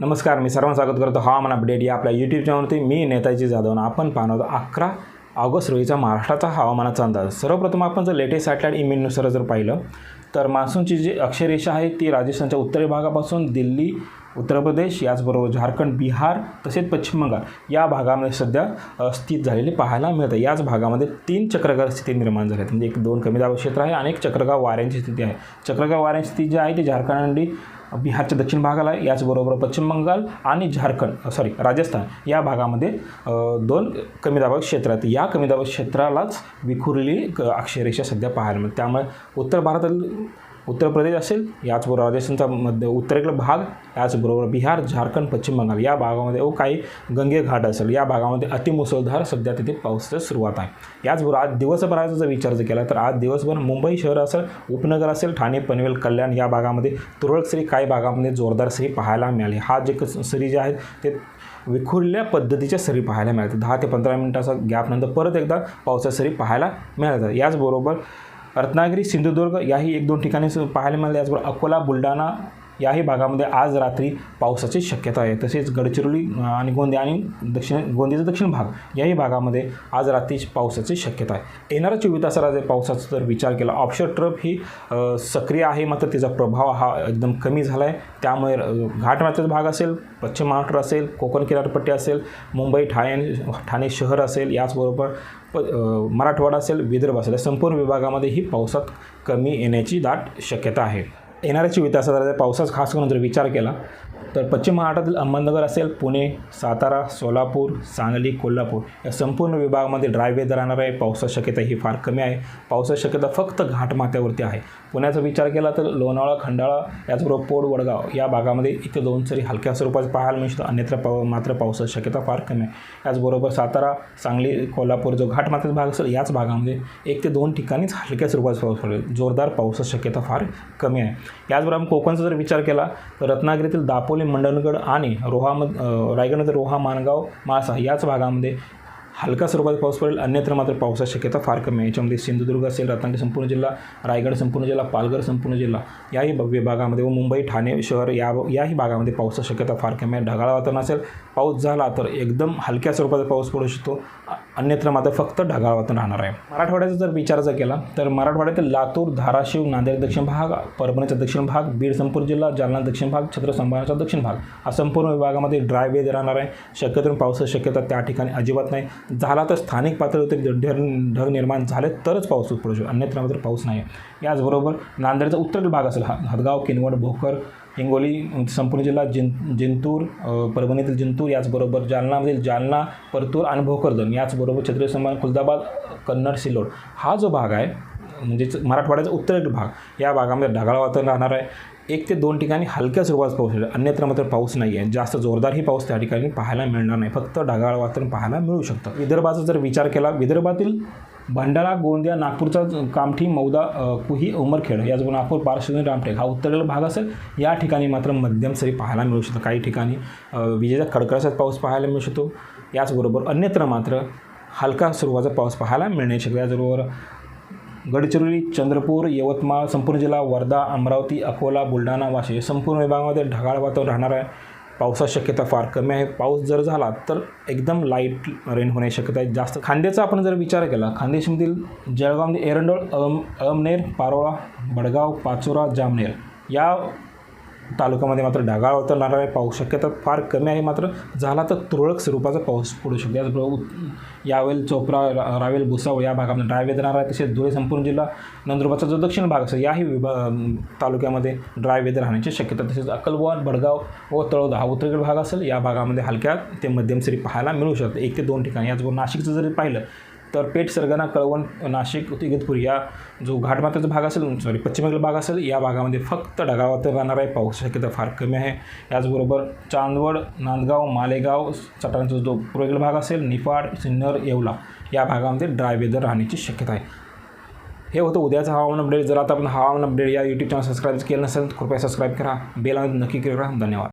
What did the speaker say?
नमस्कार मी सर्वांना स्वागत करतो हवामान अपडेट या आपल्या यूट्यूब चॅनलवरती मी नेताजी जाधव आपण पाहणार अकरा ऑगस्ट रोजीचा महाराष्ट्राचा हवामानाचा अंदाज. सर्वप्रथम आपण जर लेटेस्ट सॅटेलाईट इमेजनुसार जर पाहिलं तर मान्सूनची जी अक्षरेषा आहे ती राजस्थानच्या उत्तरी भागापासून दिल्ली उत्तर प्रदेश याचबरोबर झारखंड बिहार तसेच पश्चिम बंगाल या भागामध्ये सध्या स्थित झालेली पाहायला मिळतं. याच भागामध्ये तीन चक्रगार स्थिती निर्माण झाली आहेत. म्हणजे एक दोन कमी दाब क्षेत्र आहे आणि एक चक्रगाव वाऱ्यांची स्थिती आहे. चक्रगाव वाऱ्यांची स्थिती जी आहे ती झारखंड आणि बिहारच्या दक्षिण भागाला आहे याचबरोबर पश्चिम बंगाल आणि झारखंड सॉरी राजस्थान या भागामध्ये दोन कमी दाबाळ क्षेत्र आहेत. या कमी दाबाळ क्षेत्रालाच विखुरलेली क- अक्षरेषा सध्या पाहायला मिळते. त्यामुळे उत्तर भारतातील उत्तर प्रदेश असेल याचबरोबर राजस्थानचा मध्य उत्तरेकडे भाग याचबरोबर बिहार झारखंड पश्चिम बंगाल या भागामध्ये व काही गंगे घाट असेल या भागामध्ये अतिमुसळधार सध्या तिथे पावसाची सुरुवात आहे. याचबरोबर आज दिवसभराचा जर विचार जर केला तर आज दिवसभर मुंबई शहर असेल उपनगर असेल ठाणे पनवेल कल्याण या भागामध्ये तुरळक सरी काही भागामध्ये जोरदार सरी पाहायला मिळाली. हा जे सरी जे आहेत ते विखुरल्या पद्धतीच्या सरी पाहायला मिळतात दहा ते पंधरा मिनिटाचा गॅपनंतर परत एकदा पावसाच्या सरी पाहायला मिळतात याचबरोबर रत्नागिरी सिंधुदुर्ग याही एक दोन ठिकाणी पाहायला मिळाले. याचबरोबर अकोला बुलढाणा याही भागामध्ये आज रात्री पावसाची शक्यता आहे. तसेच गडचिरोली आणि गोंदिया आणि दक्षिण गोंदियाचा दक्षिण भाग याही भागामध्ये आज रात्री पावसाची शक्यता आहे. येणाऱ्या चोवीस तासाला जर पावसाचा जर विचार केला ऑप्शर ट्रप ही सक्रिय आहे मात्र तिचा प्रभाव हा एकदम कमी झाला आहे त्यामुळे घाट घाटमाथ्याचा भाग असेल पश्चिम महाराष्ट्र असेल कोकण किनारपट्टी असेल मुंबई ठाणे ठाणे शहर असेल याचबरोबर प मराठवाडा असेल विदर्भ असेल संपूर्ण विभागामध्ये ही पावसात कमी येण्याची दाट शक्यता आहे. येणाऱ्या चोवीस तासात पावसाचा खास करून जर विचार केला तर पश्चिम महाराष्ट्रातील अहमदनगर असेल पुणे सातारा सोलापूर सांगली कोल्हापूर या संपूर्ण विभागामध्ये ड्राय वेदर राहणार आहे पावसाची शक्यता ही फार कमी आहे. पावसाची शक्यता फक्त घाटमाथ्यावरती आहे. पुण्याचा विचार केला तर लोणावळा खंडाळा याचबरोबर पोड वडगाव या भागामध्ये इथे दोन सरी हलक्या स्वरूपाचे पाहायला मिळतो अन्यत्र पाव मात्र पावसाची शक्यता फार कमी आहे. याचबरोबर सातारा सांगली कोल्हापूर जो घाटमाथ्याचा भाग असेल याच भागामध्ये एक ते दोन ठिकाणीच हलक्या स्वरूपाचा पाऊस पडेल. जोरदार पावसाची शक्यता फार कमी आहे. याचबरोबर कोकणचा जर विचार केला तर रत्नागिरीतील दापोली मंडणगड आणि रोहा अ, रायगडमध्ये रोहा माणगाव माळसा याच भागामध्ये हलका स्वरूपात पाऊस पडेल अन्यत्र मात्र पावसाची शक्यता फार कमी आहे. याच्यामध्ये सिंधुदुर्ग असेल रत्नागिरी संपूर्ण जिल्हा रायगड संपूर्ण जिल्हा पालघर संपूर्ण जिल्हा याही विभागामध्ये व मुंबई ठाणे शहर या याही भागामध्ये पावसाची शक्यता फार कमी आहे. ढगाळ वातावरण असेल पाऊस झाला तर एकदम हलक्या स्वरूपाचा पाऊस पडू शकतो. अन्यत्र मात्र फक्त ढगाळ वातावरण राहणार आहे. मराठवाड्याचा जर विचार जर केला तर मराठवाड्यातील लातूर धाराशिव नांदेड दक्षिण भाग परभणीचा दक्षिण भाग बीड संपूर्ण जिल्हा जालना दक्षिण भाग छत्रसंभारचा दक्षिण भाग हा संपूर्ण विभागामध्ये ड्राय वेद राहणार आहे. शक्यतो पावसाची शक्यता त्या ठिकाणी अजिबात नाही. झाला तर स्थानिक पातळीवर ढग ढग निर्माण झाले तरच पाऊस पडू शकतो. अन्यत्र मात्र पाऊस नाही आहे याचबरोबर नांदेडचा उत्तर भाग असेल हा हदगाव किनवट भोकर हिंगोली संपूर्ण जिल्हा जिं जिंतूर परभणीतील जिंतूर याचबरोबर जालनामधील जालना परतूर आणि भोकरदन याचबरोबर छत्रपती संभाजी खुलदाबाद कन्नड सिल्लोड. हा जो भाग आहे म्हणजेच मराठवाड्याचा उत्तर भाग या भागामध्ये ढगाळ वातावरण राहणार आहे. एक ते दोन ठिकाणी हलक्या स्वरूपात पाऊस होईल अन्यत्र मात्र पाऊस नाही आहे. जास्त जोरदारही पाऊस त्या ठिकाणी पाहायला मिळणार नाही. फक्त ढगाळ वातावरण पाहायला मिळू शकतं. विदर्भाचा जर विचार केला विदर्भातील भंडारा गोंदिया नागपूरचा कामठी मौदा कुही उमरखेड याचबरोबर नागपूर पार्श्वनी रामटेक हा उत्तरेला भाग असेल. या ठिकाणी मात्र मध्यम सरी पाहायला मिळू शकतो. काही ठिकाणी विजेचा कडकडाचा पाऊस पाहायला मिळू शकतो. याचबरोबर अन्यत्र मात्र हलका स्वरूपाचा पाऊस पाहायला मिळण्याची शकतो याचबरोबर गडचिरोली चंद्रपूर यवतमाळ संपूर्ण जिल्हा वर्धा अमरावती अकोला बुलढाणा वाशी संपूर्ण विभागामध्ये ढगाळ वातावरण राहणार आहे. पावसाची शक्यता फार कमी आहे. पाऊस जर झाला तर एकदम लाइट रेन होण्याची शक्यता आहे. जास्त खांद्याचा आपण जर विचार केला खान्देशमधील जळगावमध्ये एरंडोळ अम अमनेर पारोळा बडगाव पाचोरा जामनेर या तालुक्यामध्ये मात्र ढगाळ वातावरण राहणार आहे. पाऊस शक्यता फार कमी आहे. मात्र झाला तर तुरळक स्वरूपाचा पाऊस पडू शकतो. याचबरोबर यावेळी यावेल रावेल भुसावळ या भागामध्ये ड्राय वेदर राहणार आहे तसेच धुळे संपूर्ण जिल्हा नंदुरबारचा जो दक्षिण भाग असेल याही विभा तालुक्यामध्ये ड्राय वेदर राहण्याची शक्यता तसेच अक्कलकोट भडगाव व तळोदा हा उत्तरेकडील भाग असेल. या भागामध्ये हलक्या ते मध्यम सरी पाहायला मिळू शकतं एक ते दोन ठिकाणी. याचबरोबर नाशिकचं जरी पाहिलं तर पेठ सरगना कळवण नाशिक इगतपुरी या जो घाटमाथ्याचा भाग असेल सॉरी पश्चिमेकडील भाग असेल या भागामध्ये फक्त ढगावात राहणार आहे. पाऊस शक्यता फार कमी आहे. याचबरोबर चांदवड नांदगाव मालेगाव सटाणाचा जो पूर्वेकडील भाग असेल निफाड सिन्नर येवला या भागामध्ये ड्राय वेदर राहण्याची शक्यता आहे. हे होतं उद्याचं हवामान अपडेट जर आता आपण हवामान अपडेट या यूट्यूब चॅनल सबस्क्राईब केलं नसेल तर कृपया सबस्क्राईब करा. बेल नक्की करा. धन्यवाद.